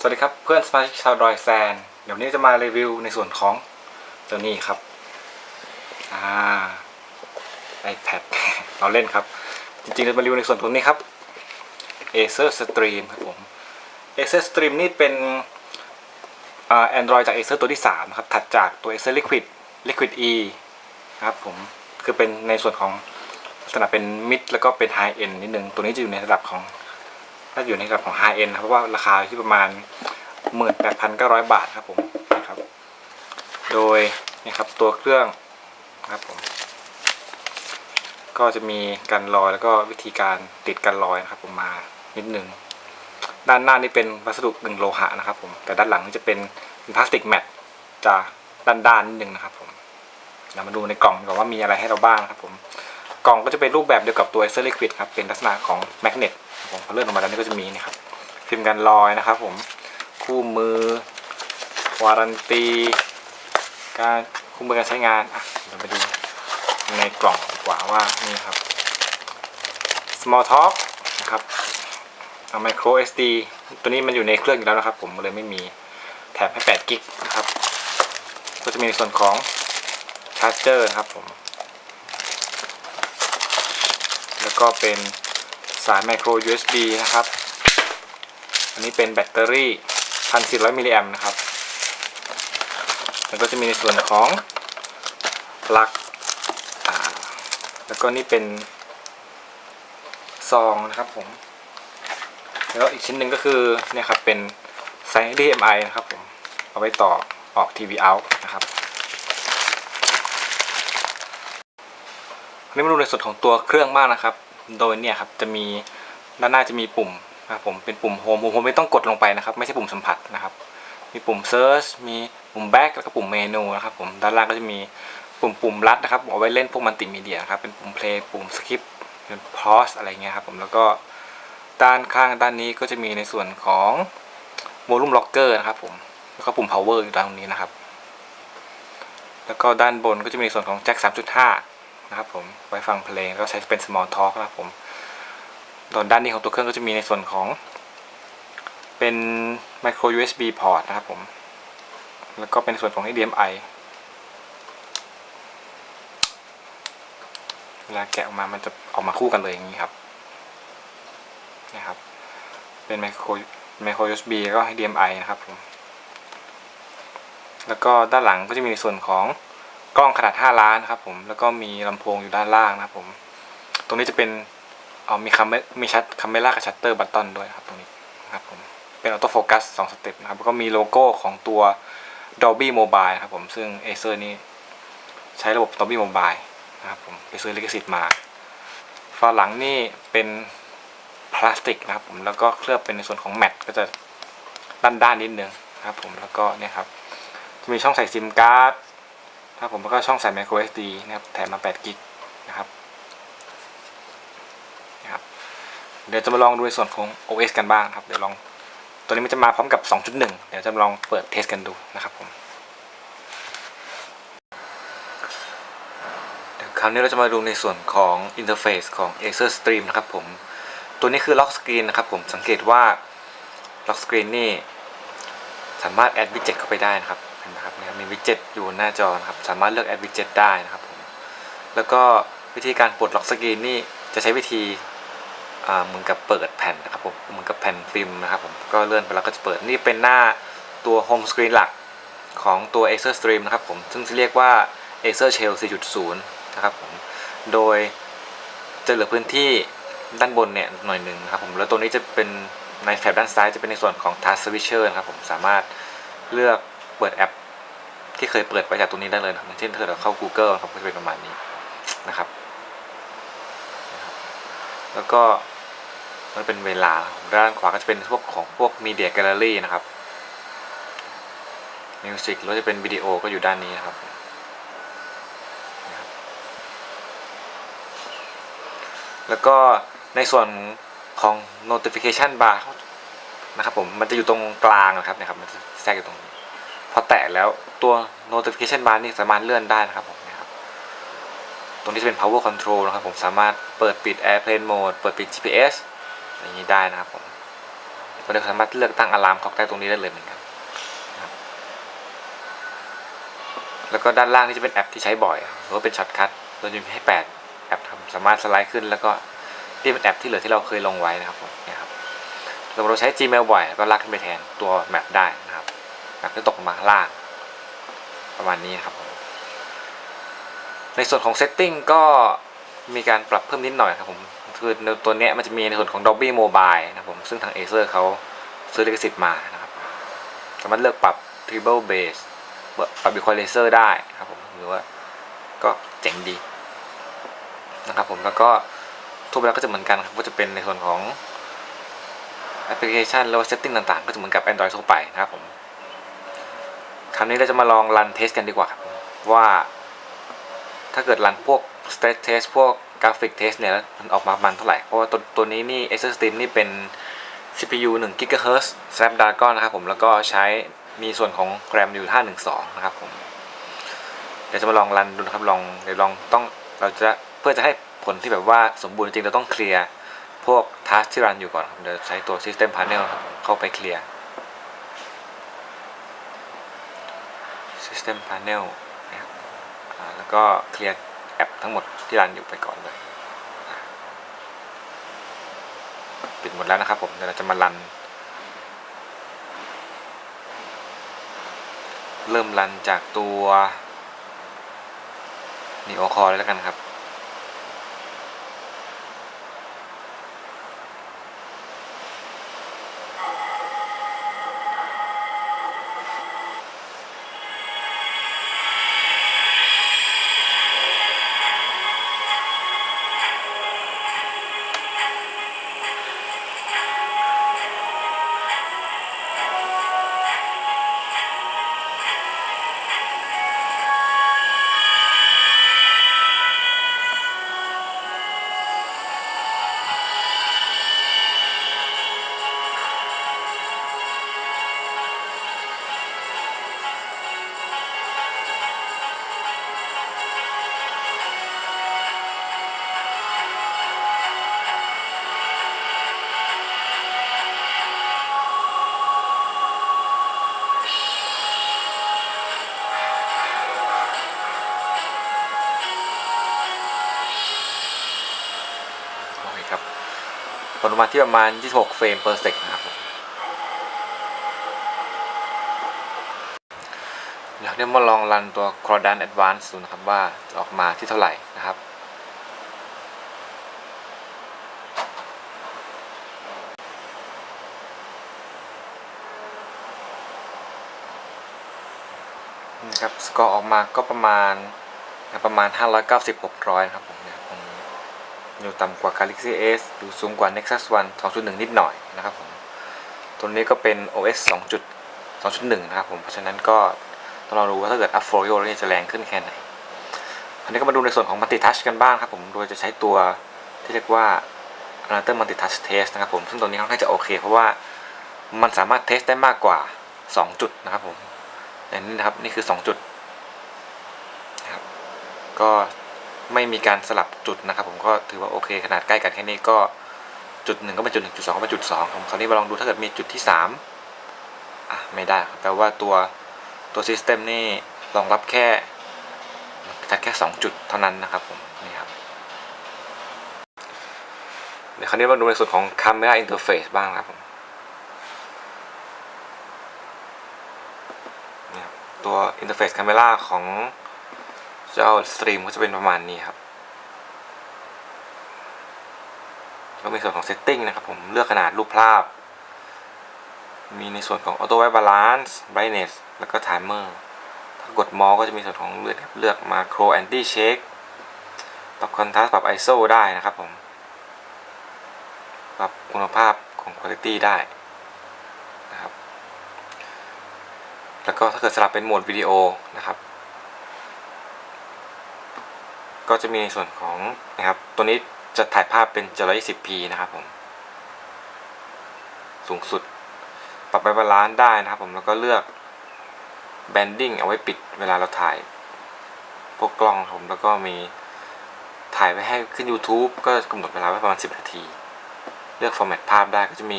สวัสดีครับเพื่อนสมาชิกชาวดอยแซน เดี๋ยวนี้จะมารีวิวในส่วนของเจ้านี่ครับอ่า iPad เราเล่นครับ จริงๆจะมารีวิวในส่วนตรงนี้ครับ Acer Stream ครับผม Acer Stream นี่เป็นอ่า Android จาก Acer ตัวที่ 3 ครับ ถัดจากตัว Acer Liquid Liquid E ครับผม คือเป็นในส่วนของลักษณะเป็น mid แล้วก็เป็น high end นิดนึง ตัวนี้จะอยู่ในระดับของ ถ้าอยู่ในระดับของ high end นะครับเพราะว่าราคาอยู่ที่ประมาณ 18,900 บาทครับผมนะครับ โดยนี่ครับตัวเครื่องนะครับผม ก็จะมีกันรอยแล้วก็วิธีการติดกันรอยนะครับผมมานิดนึงด้านหน้านี่เป็นวัสดุกึ่งโลหะนะครับผมแต่ด้านหลังนี่จะเป็นพลาสติกแมตจะด้านๆนนิดนึงนะครับผมเรามาดูในกล่องก่อนว่ามีอะไรให้เราบ้างครับผม กล่องก็จะเป็นรูปแบบเดียวกับตัว Acer Liquid ครับ เป็นลักษณะของแมกเนตผมพอเลื่อนออกมาแล้วนี่ก็จะมีนี่ครับพิมพ์กันรอยนะครับผมคู่มือ วารันตี การคู่มือการใช้งานอะเราไปดูในกล่องดีกว่าว่านี่ครับ small talk นะครับเอา micro SD ตัวนี้มันอยู่ในเครื่องอยู่แล้วนะครับ ผมเลยไม่มีแถมให้8กิกนะครับ ก็จะมีในส่วนของชาร์จเจอร์นะครับผม แล้ว ก็เป็นสาย micro USB นะครับ อันนี้เป็นแบตเตอรี่1,400มิลลิแอมนะครับ แล้วก็จะมีในส่วนของปลั๊กแล้วก็นี่เป็นซองนะครับผม แล้วอีกชิ้นหนึ่งก็คือเนี่ยครับเป็นสาย HDMI นะครับผม เอาไว้ต่อออกทีวีเอานะครับอันนี้มาดูในส่วนของตัวเครื่องมากนะครับ โดยเนี่ยครับจะมีด้านหน้าจะมีปุ่มนะครับผมเป็นปุ่มโฮมปุ่มโฮมไม่ต้องกดลงไปนะครับ ไม่ใช่ปุ่มสัมผัสนะครับ มีปุ่ม Search มีปุ่ม Back แล้วก็ปุ่มเมนูนะครับผมด้านล่างก็จะมีปุ่มปุ่มลัดนะครับเอาไว้เล่นพวกมัลติมีเดียครับเป็นปุ่ม Play ปุ่ม Skip เป็น Pause อะไรเงี้ยครับผมแล้วก็ด้านข้างด้านนี้ก็จะมีในส่วนของ Volume Locker นะครับผมแล้วก็ปุ่ม Power อยู่ตรงนี้นะครับ แล้วก็ด้านบนก็จะมีส่วนของแจ็ค3.5 นะครับผมไว้ฟังเพลงแล้วก็ใช้เป็น small talk นะครับผมตอนด้านนี้ของตัวเครื่องก็จะมีในส่วนของ เป็น micro USB port นะครับผม แล้วก็เป็นส่วนของ HDMI เวลาแกะออกมา มันจะออกมาคู่กันเลยอย่างนี้ครับ นะครับ เป็น micro micro USB แล้วก็ HDMI นะครับผม แล้วก็ด้านหลังก็จะมีในส่วนของ กล้องขนาด 5 ล้านครับผมแล้วก็มีลำโพงอยู่ด้านล่างนะครับผม ตรงนี้จะเป็นอ๋อมีคัมมีชัดคัมเมล่ากับชัตเตอร์บัตตอนด้วยครับตรงนี้นะครับผมเป็นออโต้โฟกัส2สเต็ปนะครับแล้วก็มีโลโก้ของตัว Dolby Mobile ครับผมซึ่ง Acer นี่ใช้ระบบ Dolby Mobile นะครับผมไปซื้อลิขสิทธิ์มาฝาหลังนี่เป็นพลาสติกนะครับผมแล้วก็เคลือบเป็นในส่วนของแมตก็จะด้านๆนิดนึงนะครับผมแล้วก็เนี่ยครับจะมีช่องใส่ซิมการ์ด ครับผมแล้วก็ช่องใส่ micro SD นะครับแถมมา8กิกนะครับนะครับ เดี๋ยวจะมาลองดูในส่วนของ OS กันบ้างครับ เดี๋ยวลองตัวนี้มันจะมาพร้อมกับ 2.1 เดี๋ยวจะลองเปิดเทสกันดูนะครับผมเดี๋ยวคราวนี้เราจะมาดูในส่วนของอินเทอร์เฟซของ Acer Stream นะครับผม ตัวนี้คือล็อกสกรีนนะครับผมสังเกตว่าล็อกสกรีนนี่สามารถแอดวิดเจ็ตเข้าไปได้นะครับ นไหมครับเนี่ยมีวิดเจ็ตอยู่หน้าจอนะครับ สามารถเลือกแอดวิดเจ็ตได้นะครับผมแล้วก็วิธีการปลดล็อกสกรีนนี่จะใช้วิธีเหมือนกับเปิดแผ่นนะครับผมเหมือนกับแผ่นฟิล์มนะครับผมก็เลื่อนไปแล้วก็จะเปิดนี่เป็นหน้าตัวโฮมสกรีนหลักของตัว Acer Stream นะครับผมซึ่งจะเรียกว่า Acer Shell 4.0 นะครับผมโดยจะเหลือพื้นที่ด้านบนเนี่ยหน่อยหนึ่งนะครับผมแล้วตัวนี้จะเป็นในแถบด้านซ้ายจะเป็นในส่วนของ Task Switcher นะครับผมสามารถเลือก เปิดแอป ที่เคยเปิดไว้จากตรงนี้ได้เลยนะเช่นถ้าเกิดเราเข้า Google ครับก็จะเป็นประมาณนี้นะครับ แล้วก็มันเป็นเวลาด้านขวาก็จะเป็นพวกของพวก Media Gallery นะครับ Music หรือว่าจะเป็นวิดีโอก็อยู่ด้านนี้นะครับแล้วก็ในส่วนของ notification bar นะครับผม มันจะอยู่ตรงกลางนะครับนะครับ มันจะแทรกอยู่ตรงนี้ อแตะแล้วตัว notification bar นี่สามารถเลื่อนได้นะครับผมนะครับตรงนี้จะเป็น power control นะครับผมสามารถเปิดปิด airplane mode เปิดปิด GPS อย่างนี้ได้นะครับผมเราจะสามารถเลือกตั้งอะลามคล็อกได้ตรงนี้ได้เลยเหมือนกันแล้วก็ด้านล่างนี่จะเป็นแอปที่ใช้บ่อยหรือว่าเป็นช็อตคัทเราจะมีให้แปดแอปทำสามารถสไลด์ขึ้น แล้วก็นี่เป็นแอปที่เหลือที่เราเคยลงไว้นะครับผมเนี่ยครับเราใช้ Gmail บ่อยก็ลากขึ้นไปแทนตัวแมปได้ นะครับจะตกมาล่างประมาณนี้ครับผมในส่วนของ Setting ก็มีการปรับเพิ่มนิดหน่อยครับผมคือในตัวเนี้ยมันจะมีในส่วนของ Dolby Mobile นะครับผมซึ่งทาง Acer เขาซื้อลิขสิทธิ์มานะครับสามารถเลือกปรับ Treble Bass ปรับ Equalizer ได้ครับผมหรือว่าก็เจ๋งดีนะครับผมแล้วก็ทั่วไปแล้วก็จะเหมือนกันครับก็จะเป็นในส่วนของแอปพลิเคชันหรือว่า Setting ต่างๆ ก็จะเหมือนกับ Android ทั่วไปนะครับผม คราวนี้เราจะมาลองรันเทสกันดีกว่าครับว่า ถ้าเกิดรันพวก stress test พวกกราฟิกเทสเนี่ยแล้วมันออกมาประมันเท่าไหร่ เพราะว่าตัวตัวนี้นี่ Acer Steam นี่เป็น CPU 1 GHz Snapdragon นะครับผมแล้วก็ใช้มีส่วนของ RAM อยู่512 นะครับผม เดี๋ยวจะมาลองรันดูนะครับลองเดี๋ยวลองต้องเราจะเพื่อจะให้ผลที่แบบว่าสมบูรณ์จริงเราต้องเคลียร์พวกทัสที่รันอยู่ก่อน เดี๋ยวใช้ตัว System Panel ครับเข้าไปเคลียร์ System Panel นะครับแล้วก็เคลียร์แอปทั้งหมดที่รันอยู่ไปก่อนเลยปิดหมดแล้วนะครับผมเดี๋ยวเราจะมารัน เริ่มรันจากตัว Neo Core เลยแล้วกันครับ ออกมาที่ประมาณ 26 เฟรม per sec นะครับเดี๋ยวเดี๋ยวมาลองรันตัว c r o d a n Advance ดูนะครับว่าจะออกมาที่เท่าไหร่นะครับนี่ครับสกอร์ออกมาก็ประมาณประมาณ 590 600 ครับผม อยู่ต่ำกว่า Galaxy S อยู่สูงกว่า Nexus One 2.1 นิดหน่อยนะครับผม ตัวนี้ก็เป็น OS 2.2.1 นะครับผม เพราะฉะนั้นก็ต้องลองดูว่าถ้าเกิด Up Folio แล้วเนี่จะแรงขึ้นแค่ไหนอันนี้ก็มาดูในส่วนของ Multi Touch กันบ้างครับผม โดยจะใช้ตัวที่เรียกว่า Another Multi Touch Test นะครับผม ซึ่งตัวนี้ค่อนข้างจะโอเค เพราะว่ามันสามารถเทสได้มากกว่า 2 จุดนะครับผมอย่างนี้นะครับ นี่คือ 2 จุดนะครับ ก็ ไม่มีการสลับจุดนะครับ ผมก็ถือว่าโอเคขนาดใกล้กันแค่นี้ก็จุดหนึ่งก็เป็นจุดหนึ่งจุดสองก็เป็นจุดสองผมคราวนี้มาลองดูถ้าเกิดมีจุดที่สามอะไม่ได้ครับแปลว่าตัวตัวซิสเต็มนี่รองรับแค่แค่สองจุดเท่านั้นนะครับผมนี่ครับเดี๋ยวคราวนี้มาดูในส่วนของ Camera Interface บ้างครับผมนี่ครับตัว Interface Camera ของ เจ้า Stream ก็จะเป็นประมาณนี้ครับก็มีส่วนของ Setting นะครับผมเลือกขนาดรูปภาพ มีในส่วนของ Auto White Balance Brightness แล้วก็ Timer ถ้ากดมอก็จะมีส่วนของเลือกเลือก Macro Anti Shake ปรับ Contrast ปรับ ISO ได้นะครับผม ปรับคุณภาพของ Quality ได้นะครับ แล้วก็ถ้าเกิดสลับเป็นโหมดวิดีโอนะครับ ก็จะมีในส่วนของนะครับ ตัวนี้จะถ่ายภาพเป็น 720p นะครับผม สูงสุด ปรับไปบาลานซ์ได้นะครับผมแล้วก็เลือก bending เอาไว้ปิดเวลาเราถ่าย พวกกล้องผมแล้วก็มีถ่ายไว้ให้ขึ้น YouTube ก็กำหนดเวลาไว้ประมาณ 10 นาที เลือก format ภาพได้ก็จะมี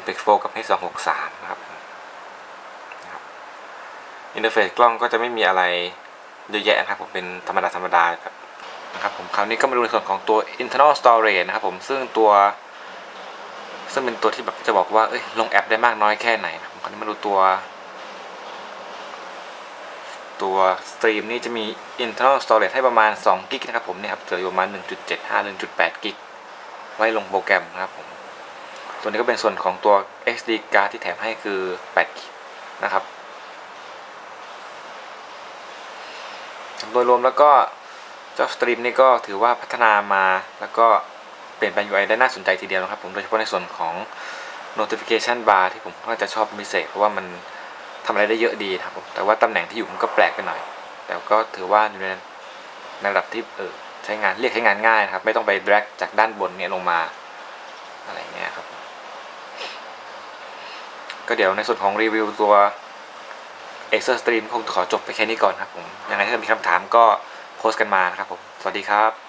MPEG 4กับ H263 นะครับนะครับอินเทอร์เฟซกล้องก็จะไม่มีอะไรเยอะแยะนะครับผมเป็นธรรมดาธรรมดาแบบ นะครับผมคราวนี้ก็มาดูในส่วนของตัว internal storage นะครับผมซึ่งตัว ซึ่งเป็นตัวที่แบบจะบอกว่าเอ้ยลงแอปได้มากน้อยแค่ไหนนะผมคราวนี้มาดูตัว ตัวสตรีมนี่จะมี internal storage ให้ประมาณ2กิกนะครับผมเนี่ยครับเหลืออยู่ประมาณ 1.75 1.8กิกไว้ลงโปรแกรมนะครับผมตัวนี้ก็เป็นส่วนของตัว SD card ที่แถมให้คือ8กิกนะครับโดยรวมแล้วก็ เจ้าสตรีมนี่ก็ถือว่าพัฒนามาแล้วก็เปลี่ยนแปลง UI ได้น่าสนใจทีเดียวนะครับผมโดยเฉพาะในส่วนของ notification bar ที่ผมก็จะชอบเป็นพิเศษเพราะว่ามันทำอะไรได้เยอะดีครับผมแต่ว่าตำแหน่งที่อยู่มันก็แปลกไปหน่อย แต่ก็ถือว่าอยู่ในในระดับที่เออใช้งานเรียกใช้งานง่ายนะครับ ไม่ต้องไป drag จากด้านบนเนี่ยลงมาอะไรเงี้ยครับก็เดี๋ยวในส่วนของรีวิวตัว Acer Stream คงขอจบไปแค่นี้ก่อนครับผมยังไงถ้ามีคำถามก็ สต์กันมานะครับผม สวัสดีครับ